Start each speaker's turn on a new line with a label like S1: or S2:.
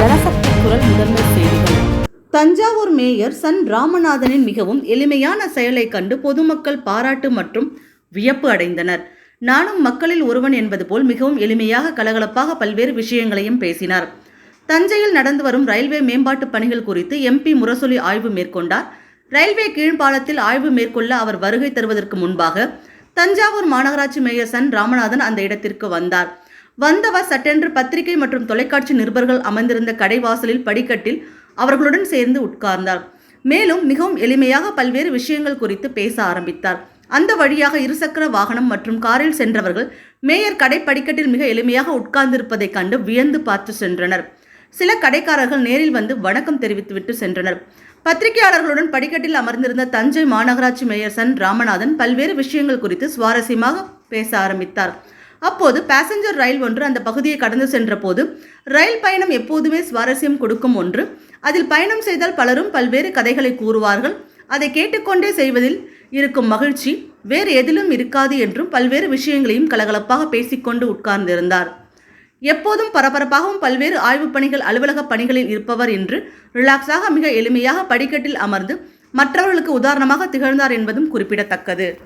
S1: குரல் முதன்மை செய்திகள். தஞ்சாவூர் மேயர் சன் ராமநாதனின் மிகவும் எளிமையான செயலை கண்டு பொதுமக்கள் பாராட்டு மற்றும் வியப்பு அடைந்தனர். நானும் மக்களில் ஒருவன் என்பது போல் மிகவும் எளிமையாக கலகலப்பாக பல்வேறு விஷயங்களையும் பேசினார். தஞ்சையில் நடந்து வரும் ரயில்வே மேம்பாட்டு பணிகள் குறித்து எம்பி முரசொலி ஆய்வு மேற்கொண்டார். ரயில்வே கீழ்ப்பாலத்தில் ஆய்வு மேற்கொள்ள அவர் வருகை தருவதற்கு முன்பாக தஞ்சாவூர் மாநகராட்சி மேயர் சன் ராமநாதன் அந்த இடத்திற்கு வந்தார். வந்தவா சட்டென்று பத்திரிகை மற்றும் தொலைக்காட்சி நிருபர்கள் அமர்ந்திருந்த கடைவாசலில் படிக்கட்டில் அவர்களுடன் சேர்ந்து உட்கார்ந்தார். மேலும் மிகவும் எளிமையாக பல்வேறு விஷயங்கள் குறித்து பேச ஆரம்பித்தார். அந்த வழியாக இருசக்கர வாகனம் மற்றும் காரில் சென்றவர்கள் மேயர் கடை படிக்கட்டில் மிக எளிமையாக உட்கார்ந்திருப்பதைக் கண்டு வியந்து பார்த்து சென்றனர். சில கடைக்காரர்கள் நேரில் வந்து வணக்கம் தெரிவித்துவிட்டு சென்றனர். பத்திரிகையாளர்களுடன் படிக்கட்டில் அமர்ந்திருந்த தஞ்சை மாநகராட்சி மேயர் சன் ராமநாதன் பல்வேறு விஷயங்கள் குறித்து சுவாரஸ்யமாக பேச ஆரம்பித்தார். அப்போது பாசஞ்சர் ரயில் ஒன்று அந்த பகுதியை கடந்து சென்றபோது ரயில் பயணம் எப்போதுமே சுவாரஸ்யம் கொடுக்கும் ஒன்று. அதில் பயணம் செய்தால் பலரும் பல்வேறு கதைகளை கூறுவார்கள். அதை கேட்டுக்கொண்டே செய்வதில் இருக்கும் மகிழ்ச்சி வேறு எதிலும் இருக்காது என்றும் பல்வேறு விஷயங்களையும் கலகலப்பாக பேசிக்கொண்டு உட்கார்ந்திருந்தார். எப்போதும் பரபரப்பாகவும் பல்வேறு ஆய்வுப் பணிகள் அலுவலக பணிகளில் இருப்பவர் என்று ரிலாக்ஸாக மிக எளிமையாக படிக்கட்டில் அமர்ந்து மற்றவர்களுக்கு உதாரணமாக திகழ்ந்தார் என்பதும் குறிப்பிடத்தக்கது.